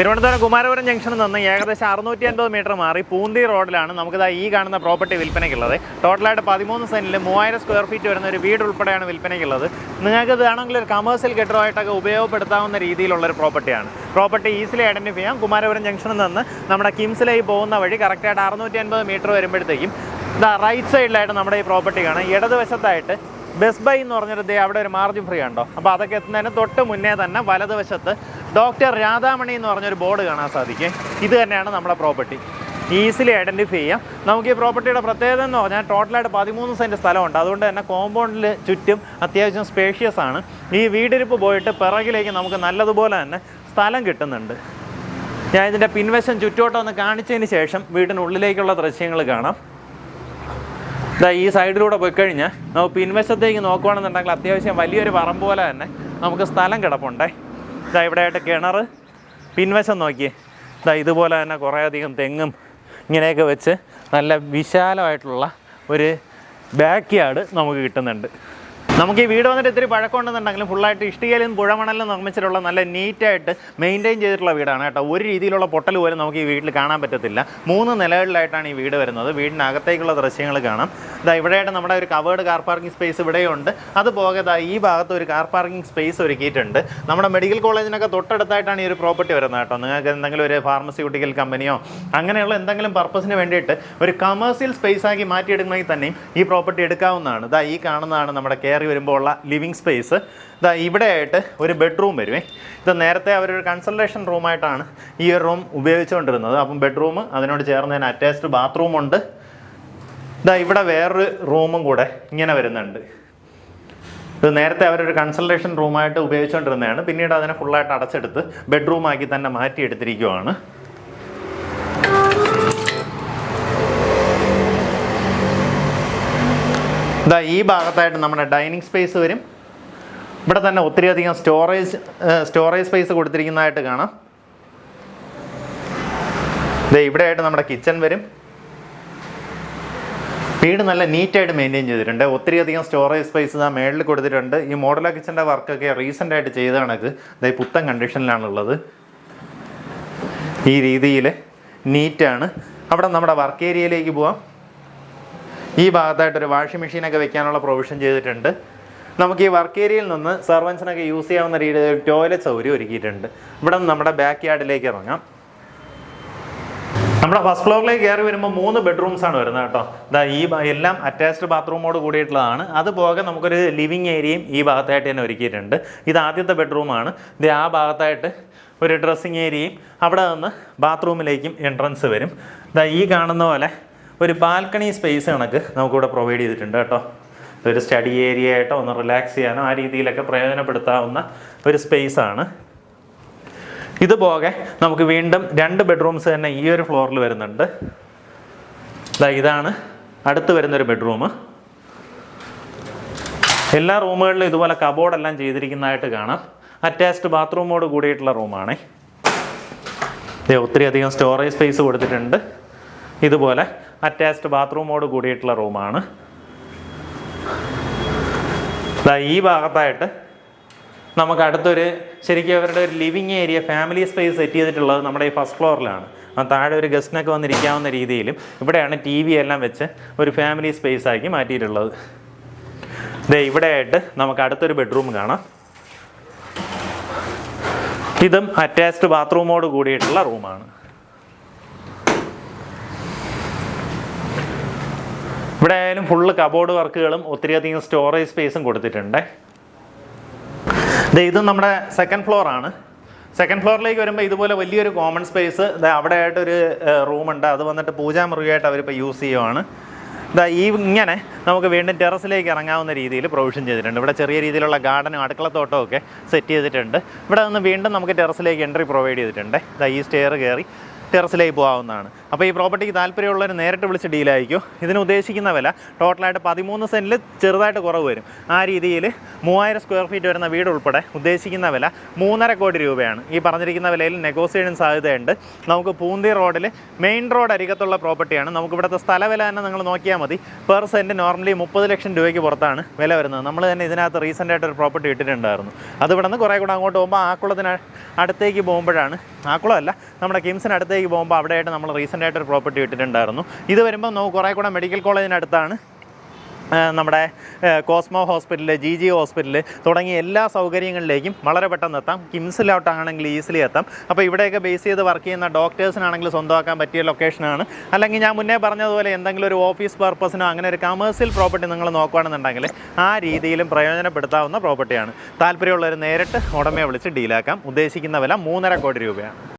തിരുവനന്തപുരം കുമാരപുരം ജംഗ്ഷനിൽ നിന്ന് ഏകദേശം അറുന്നൂറ്റി അൻപത് മീറ്റർ മാറി പൂന്തി റോഡിലാണ് നമുക്കിതാ ഈ കാണുന്ന പ്രോപ്പർട്ടി വിൽപ്പനയ്ക്കുള്ളത്. ടോട്ടലായിട്ട് പതിമൂന്ന് സെന്റിൽ മൂവായിരം സ്ക്വയർ ഫീറ്റ് വരുന്ന ഒരു വീട് ഉൾപ്പെടെയാണ് വിൽപ്പനയ്ക്കുള്ളത്. നിങ്ങൾക്ക് ഇതാണെങ്കിൽ ഒരു കമേഴ്സ്യൽ കെട്ടിടമായിട്ടൊക്കെ ഉപയോഗപ്പെടുത്താവുന്ന രീതിയിലുള്ള ഒരു പ്രോപ്പർട്ടിയാണ്. പ്രോപ്പർട്ടി ഈസിലി ഐഡന്റിഫൈ ചെയ്യാം. കുമാരപുരം ജംഗ്ഷനിൽ നിന്ന് നമ്മുടെ കിംസിലേക്ക് പോകുന്ന വഴി കറക്റ്റായിട്ട് അറുന്നൂറ്റി അൻപത് മീറ്റർ വരുമ്പോഴത്തേക്കും ഇതാ റൈറ്റ് സൈഡിലായിട്ട് നമ്മുടെ ഈ പ്രോപ്പർട്ടി കാണാം. ഇടതുവശത്തായിട്ട് ബസ് ബൈ എന്ന് പറഞ്ഞിട്ട് അവിടെ ഒരു മാർജിൻ ഫ്രീ ഉണ്ടോ അപ്പോൾ അതൊക്കെ എത്തുന്നതിന് തൊട്ട് മുന്നേ തന്നെ വലതുവശത്ത് ഡോക്ടർ രാധാമണി എന്ന് പറഞ്ഞൊരു ബോർഡ് കാണാൻ സാധിക്കും. ഇത് തന്നെയാണ് നമ്മുടെ പ്രോപ്പർട്ടി. ഈസിലി ഐഡന്റിഫൈ ചെയ്യാം. നമുക്ക് ഈ പ്രോപ്പർട്ടിയുടെ പ്രത്യേകത എന്ന് പറഞ്ഞാൽ ടോട്ടലായിട്ട് പതിമൂന്ന് സെന്റ് സ്ഥലമുണ്ട്. അതുകൊണ്ട് തന്നെ കോമ്പൗണ്ടിൽ ചുറ്റും അത്യാവശ്യം സ്പേഷ്യസ് ആണ്. ഈ വീടിരിപ്പ് പോയിട്ട് പിറകിലേക്ക് നമുക്ക് നല്ലതുപോലെ തന്നെ സ്ഥലം കിട്ടുന്നുണ്ട്. ഞാൻ ഇതിന്റെ പിൻവശം ചുറ്റോട്ടം ഒന്ന് കാണിച്ചതിന് ശേഷം വീടിനുള്ളിലേക്കുള്ള ദൃശ്യങ്ങൾ കാണാം. ഇതാ ഈ സൈഡിലൂടെ പോയി കഴിഞ്ഞാൽ നമുക്ക് പിൻവശത്തേക്ക് നോക്കുകയാണെന്നുണ്ടെങ്കിൽ അത്യാവശ്യം വലിയൊരു പറമ്പ് പോലെ തന്നെ നമുക്ക് സ്ഥലം കിടപ്പുണ്ടേ. ഇതാ ഇവിടെയായിട്ട് കിണർ. പിൻവശം നോക്കി. ഇതാ ഇതുപോലെ തന്നെ കുറേയധികം തെങ്ങും ഇങ്ങനെയൊക്കെ വെച്ച് നല്ല വിശാലമായിട്ടുള്ള ഒരു ബാക്ക് യാർഡ് നമുക്ക് കിട്ടുന്നുണ്ട്. നമുക്ക് ഈ വീട് വന്നിട്ട് ഇത്തിരി പഴക്കമുണ്ടെന്നുണ്ടെങ്കിലും ഫുള്ളായിട്ട് ഇഷ്ടികയിലും പുഴമണലിലും നിർമ്മിച്ചിട്ടുള്ള നല്ല നീറ്റായിട്ട് മെയിന്റെയിൻ ചെയ്തിട്ടുള്ള വീടാണ് കേട്ടോ. ഒരു രീതിയിലുള്ള പൊട്ടൽ പോലും നമുക്ക് ഈ വീട്ടിൽ കാണാൻ പറ്റത്തില്ല. മൂന്ന് നിലകളിലായിട്ടാണ് ഈ വീട് വരുന്നത്. വീടിനകത്തേക്കുള്ള ദൃശ്യങ്ങൾ കാണാം. ഇതാ ഇവിടെയായിട്ട് നമ്മുടെ ഒരു കവേർഡ് കാർ പാർക്കിംഗ് സ്പേസ് ഇവിടെയുണ്ട്. അതുപോകെ ദാ ഈ ഭാഗത്ത് ഒരു കാർ പാർക്കിംഗ് സ്പേസ് ഒരുക്കിയിട്ടുണ്ട്. നമ്മുടെ മെഡിക്കൽ കോളേജിനൊക്കെ തൊട്ടടുത്തായിട്ടാണ് ഈ ഒരു പ്രോപ്പർട്ടി വരുന്നത് കേട്ടോ. നിങ്ങൾക്ക് എന്തെങ്കിലും ഒരു ഫാർമസ്യൂട്ടിക്കൽ കമ്പനിയോ അങ്ങനെയുള്ള എന്തെങ്കിലും പർപ്പസിന് വേണ്ടിയിട്ട് ഒരു കമേഴ്സ്യൽ സ്പേസ് ആക്കി മാറ്റിയെടുക്കണമെങ്കിൽ തന്നെയും ഈ പ്രോപ്പർട്ടി എടുക്കാവുന്നതാണ്. ഇതാ ഈ കാണുന്നതാണ് നമ്മുടെ കയറി വരുമ്പോൾ ഉള്ള ലിവിങ് സ്പേസ് ഇതാ ഇവിടെയായിട്ട് ഒരു ബെഡ്റൂം വരുമേ ഇത് നേരത്തെ അവരൊരു കൺസൾട്ടേഷൻ റൂമായിട്ടാണ് ഈ ഒരു റൂം ഉപയോഗിച്ചുകൊണ്ടിരുന്നത്. അപ്പം ബെഡ്റൂം അതിനോട് ചേർന്ന് തന്നെ അറ്റാച്ച്ഡ് ബാത്റൂം ഉണ്ട്. ഇതാ ഇവിടെ വേറൊരു റൂമും കൂടെ ഇങ്ങനെ വരുന്നുണ്ട്. ഇത് നേരത്തെ അവരൊരു കൺസൾട്ടേഷൻ റൂമായിട്ട് ഉപയോഗിച്ചുകൊണ്ടിരുന്നതാണ്. പിന്നീട് അതിനെ ഫുള്ളായിട്ട് അടച്ചെടുത്ത് ബെഡ്റൂമാക്കി തന്നെ മാറ്റിയെടുത്തിരിക്കുവാണ്. ഇതാ ഈ ഭാഗത്തായിട്ട് നമ്മുടെ ഡൈനിങ് സ്പേസ് വരും. ഇവിടെ തന്നെ ഒത്തിരി അധികം സ്റ്റോറേജ് സ്റ്റോറേജ് സ്പേസ് കൊടുത്തിരിക്കുന്നതായിട്ട് കാണാം. ദേ ഇവിടെയായിട്ട് നമ്മുടെ കിച്ചൺ വരും. വീട് നല്ല നീറ്റായിട്ട് മെയിന്റെയിൻ ചെയ്തിട്ടുണ്ട്. ഒത്തിരി അധികം സ്റ്റോറേജ് സ്പേസ് ആ മേളിൽ കൊടുത്തിട്ടുണ്ട്. ഈ മോഡല കിച്ചന്റെ വർക്കൊക്കെ റീസെന്റ് ആയിട്ട് ചെയ്ത കണക്ക് ഇതായി പുത്തൻ കണ്ടീഷനിലാണുള്ളത്. ഈ രീതിയിൽ നീറ്റാണ്. അവിടെ നമ്മുടെ വർക്ക് ഏരിയയിലേക്ക് പോവാം. ഈ ഭാഗത്തായിട്ടൊരു വാഷിംഗ് മെഷീനൊക്കെ വെക്കാനുള്ള പ്രൊവിഷൻ ചെയ്തിട്ടുണ്ട്. നമുക്ക് ഈ വർക്ക് ഏരിയയിൽ നിന്ന് സെർവൻസിനൊക്കെ യൂസ് ചെയ്യാവുന്ന രീതിയിൽ ടോയ്ലറ്റ് സൗകര്യം ഒരുക്കിയിട്ടുണ്ട്. ഇവിടെ നമ്മുടെ ബാക്ക് യാർഡിലേക്ക് ഇറങ്ങാം. നമ്മുടെ ഫസ്റ്റ് ഫ്ലോറിലേക്ക് കയറി വരുമ്പോൾ മൂന്ന് ബെഡ്റൂംസ് ആണ് വരുന്നത് കേട്ടോ. ഇതാ ഈ എല്ലാം അറ്റാച്ച്ഡ് ബാത്റൂമോട് കൂടിയിട്ടുള്ളതാണ്. അതുപോലെ നമുക്കൊരു ലിവിങ് ഏരിയയും ഈ ഭാഗത്തായിട്ട് തന്നെ ഒരുക്കിയിട്ടുണ്ട്. ഇത് ആദ്യത്തെ ബെഡ്റൂമാണ് ഇത് ആ ഭാഗത്തായിട്ട് ഒരു ഡ്രസ്സിങ് ഏരിയയും അവിടെ നിന്ന് ബാത്റൂമിലേക്കും എൻട്രൻസ് വരും. ഇതാ ഈ കാണുന്ന പോലെ ഒരു ബാൽക്കണി സ്പേസ് കണക്ക് നമുക്കിവിടെ പ്രൊവൈഡ് ചെയ്തിട്ടുണ്ട് കേട്ടോ. ഒരു സ്റ്റഡി ഏരിയ ആയിട്ടോ ഒന്ന് റിലാക്സ് ചെയ്യാനോ ആ രീതിയിലൊക്കെ പ്രയോജനപ്പെടുത്താവുന്ന ഒരു സ്പേസ് ആണ്. ഇതുപോലെ നമുക്ക് വീണ്ടും രണ്ട് ബെഡ്റൂംസ് തന്നെ ഈ ഒരു ഫ്ലോറിൽ വരുന്നുണ്ട്. ഇതാണ് അടുത്ത് വരുന്നൊരു ബെഡ്റൂം എല്ലാ റൂമുകളിലും ഇതുപോലെ കബോർഡെല്ലാം ചെയ്തിരിക്കുന്നതായിട്ട് കാണാം. അറ്റാച്ച്ഡ് ബാത്റൂമോട് കൂടിയിട്ടുള്ള റൂമാണേ ഒത്തിരി അധികം സ്റ്റോറേജ് സ്പേസ് കൊടുത്തിട്ടുണ്ട്. ഇതുപോലെ അറ്റാച്ച്ഡ് ബാത്റൂമോട് കൂടിയിട്ടുള്ള റൂമാണ്. ഈ ഭാഗത്തായിട്ട് നമുക്ക് അടുത്തൊരു ശരിക്കും അവരുടെ ഒരു living area family space set ചെയ്തിട്ടുള്ളത് നമ്മുടെ ഈ ഫസ്റ്റ് ഫ്ലോറിലാണ്. ആ താഴെ ഒരു ഗസ്റ്റിനൊക്കെ വന്നിരിക്കാവുന്ന രീതിയിലും ഇവിടെയാണ് ടി വി എല്ലാം വെച്ച് ഒരു ഫാമിലി സ്പേസ് ആക്കി മാറ്റിയിട്ടുള്ളത്. ദേ ഇവിടെയായിട്ട് നമുക്ക് അടുത്തൊരു ബെഡ്റൂം കാണാം. ഇതും അറ്റാച്ച്ഡ് ബാത്റൂമോട് കൂടിയിട്ടുള്ള റൂമാണ്. ഇവിടെ ആയാലും ഫുള്ള് കബോർഡ് വർക്കുകളും ഒത്തിരിയധികം സ്റ്റോറേജ് സ്പേസും കൊടുത്തിട്ടുണ്ട്. ഇത് നമ്മുടെ സെക്കൻഡ് ഫ്ലോർ ആണ്. സെക്കൻഡ് ഫ്ലോറിലേക്ക് വരുമ്പോൾ ഇതുപോലെ വലിയൊരു കോമൺ സ്പേസ് അവിടെ ആയിട്ടൊരു റൂമുണ്ട് അത് വന്നിട്ട് പൂജാമുറിയായിട്ട് അവരിപ്പോൾ യൂസ് ചെയ്യുവാണ്. ഇതാ ഈ ഇങ്ങനെ നമുക്ക് വീണ്ടും ടെറസിലേക്ക് ഇറങ്ങാവുന്ന രീതിയിൽ പ്രൊവിഷൻ ചെയ്തിട്ടുണ്ട്. ഇവിടെ ചെറിയ രീതിയിലുള്ള ഗാർഡനും അടുക്കളത്തോട്ടവും ഒക്കെ സെറ്റ് ചെയ്തിട്ടുണ്ട്. ഇവിടെ നിന്ന് വീണ്ടും നമുക്ക് ടെറസിലേക്ക് എൻട്രി പ്രൊവൈഡ് ചെയ്തിട്ടുണ്ട്. ഇതാ ഈ സ്റ്റെയർ കയറി. ടെറസിലേക്ക് പോകാവുന്നതാണ്. അപ്പോൾ ഈ പ്രോപ്പർട്ടിക്ക് താല്പര്യമുള്ളവർ നേരിട്ട് വിളിച്ച് ഡീലായിരിക്കും ഇതിന് ഉദ്ദേശിക്കുന്ന വില ടോട്ടലായിട്ട് പതിമൂന്ന് സെന്റിൽ ചെറുതായിട്ട് കുറവ് വരും. ആ രീതിയിൽ മൂവായിരം സ്ക്വയർ ഫീറ്റ് വരുന്ന വീട് ഉൾപ്പെടെ ഉദ്ദേശിക്കുന്ന വില മൂന്നര കോടി രൂപയാണ്. ഈ പറഞ്ഞിരിക്കുന്ന വിലയിൽ നെഗോസിയേഷൻ സാധ്യതയുണ്ട്. നമുക്ക് പൂന്തി റോഡിൽ മെയിൻ റോഡ് അരികത്തുള്ള പ്രോപ്പർട്ടിയാണ് നമുക്ക് ഇവിടുത്തെ സ്ഥലവില തന്നെ നിങ്ങൾ നോക്കിയാൽ മതി. പെർ സെന്റ് നോർമലി മുപ്പത് ലക്ഷം രൂപയ്ക്ക് പുറത്താണ് വില വരുന്നത്. നമ്മൾ തന്നെ ഇതിനകത്ത് റീസെന്റ് ആയിട്ട് ഒരു പ്രോപ്പർട്ടി ഇട്ടിട്ടുണ്ടായിരുന്നു. അത് ഇവിടെ നിന്ന് കുറേ കൂടെ അങ്ങോട്ട് പോകുമ്പോൾ ആക്കുളത്തിന് അടുത്തേക്ക് പോകുമ്പോഴാണ്. ആക്കുളമല്ല നമ്മുടെ കിംസിന് അടുത്തേക്ക് പോകുമ്പോൾ അവിടെയായിട്ട് നമ്മൾ റീസെന്റ് ആയിട്ട് ഒരു പ്രോപ്പർട്ടി ഇട്ടിട്ടുണ്ടായിരുന്നു. ഇത് വരുമ്പോൾ നമുക്ക് കുറേ കൂടെ മെഡിക്കൽ കോളേജിനടുത്താണ് നമ്മുടെ Cosmo hospital G G hospital തുടങ്ങിയ എല്ലാ സൗകര്യങ്ങളിലേക്കും വളരെ പെട്ടെന്ന് എത്താം. കിംസിലോട്ടാണെങ്കിൽ ഈസിലി എത്താം. അപ്പോൾ ഇവിടെയൊക്കെ ബേസ് ചെയ്ത് വർക്ക് ചെയ്യുന്ന ഡോക്ടേഴ്സിനാണെങ്കിൽ സ്വന്തമാക്കാൻ പറ്റിയ ലൊക്കേഷനാണ് അല്ലെങ്കിൽ ഞാൻ മുന്നേ പറഞ്ഞതുപോലെ എന്തെങ്കിലും ഒരു ഓഫീസ് പർപ്പസിനോ അങ്ങനെ ഒരു കമേഴ്സ്യൽ പ്രോപ്പർട്ടി നിങ്ങൾ നോക്കുകയാണെന്നുണ്ടെങ്കിൽ ആ രീതിയിലും പ്രയോജനപ്പെടുത്താവുന്ന പ്രോപ്പർട്ടിയാണ് താല്പര്യമുള്ളവർ നേരിട്ട് ഉടമയെ വിളിച്ച് ഡീലാക്കാം ഉദ്ദേശിക്കുന്ന വില മൂന്നര കോടി രൂപയാണ്.